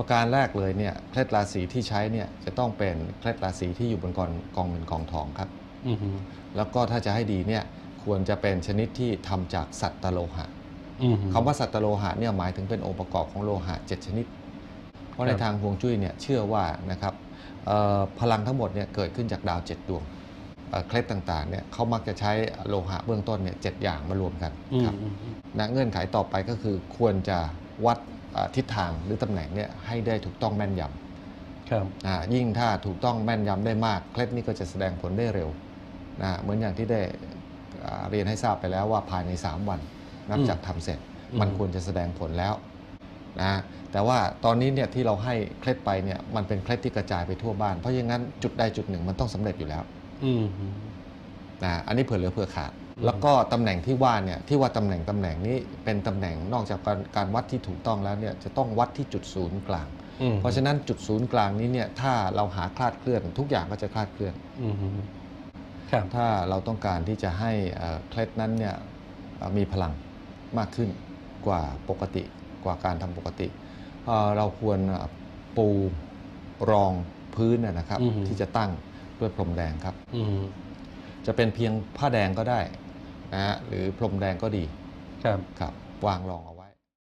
ประการแรกเลยเนี่ยเคล็ดราศีที่ใช้เนี่ยจะต้องเป็นเคล็ดราศีที่อยู่บนกองกองเงินกองทองครับอือฮึแล้วก็ถ้าจะให้ดีเนี่ยควรจะเป็นชนิดที่ทำจากสัตตโลหะอือฮึคำว่าสัตตโลหะเนี่ยหมายถึงเป็นองค์ประกอบของโลหะ 7 ชนิด เพราะในครับทางฮวงจุ้ยเนี่ยเชื่อว่านะครับเอ่อพลังทั้งหมดเนี่ยเกิดขึ้นจากดาว 7 ดวงเอ่อเคล็ดต่างๆเนี่ยเขามักจะใช้โลหะเบื้องต้นเนี่ยเจ็ดอย่างมารวมกันอืมครับอืมอืมนะเงื่อนไขต่อไปก็คือควรจะ วัดเอ่อทิศทางหรือตำแหน่งเนี่ยให้ได้ถูกต้องแม่นยำครับอ่ายิ่งถ้าถูกต้องแม่นยำได้มากเคล็ดนี้ก็จะแสดงผลได้เร็วนะเหมือนอย่างที่ได้อ่าเรียนให้ทราบไปแล้วว่าภายใน 3 วันนับอืมจากทำเสร็จอืมมันควรจะแสดงผลแล้วนะแต่ว่าตอนนี้เนี่ยที่เราให้เคล็ดไปเนี่ยมันเป็นเคล็ดที่กระจายไปทั่วบ้าน เพราะอย่างนั้นจุดใดจุดหนึ่งมันต้องสำเร็จอยู่แล้วอืมฮึนะอันนี้เผื่อเหลือเผื่อขาดอืม แล้วก็ตำแหน่งที่ว่าเนี่ยที่ว่าตำแหน่งตำแหน่งนี้เป็นตำแหน่งนอกจากการการวัดที่ถูกต้องแล้วเนี่ยจะต้องวัดที่จุดศูนย์กลางอืมเพราะฉะนั้นจุดศูนย์กลางนี้เนี่ยถ้าเราหาคลาดเคลื่อน ทุกอย่างก็จะคลาดเคลื่อนอืมฮึครับถ้าเราต้องการที่จะให้เอ่อเคล็ดนั้นเนี่ยเอ่อมีพลังมากขึ้นกว่าปกติกว่าการทำปกติเอ่อเราควรเอ่อปูรองพื้นนะนะครับอือฮึที่จะตั้งด้วยพรมแดงครับอืมจะเป็นเพียงผ้าแดงก็ได้ นะฮะหรือพรมแดงก็ดีครับครับวางรองเอาไว้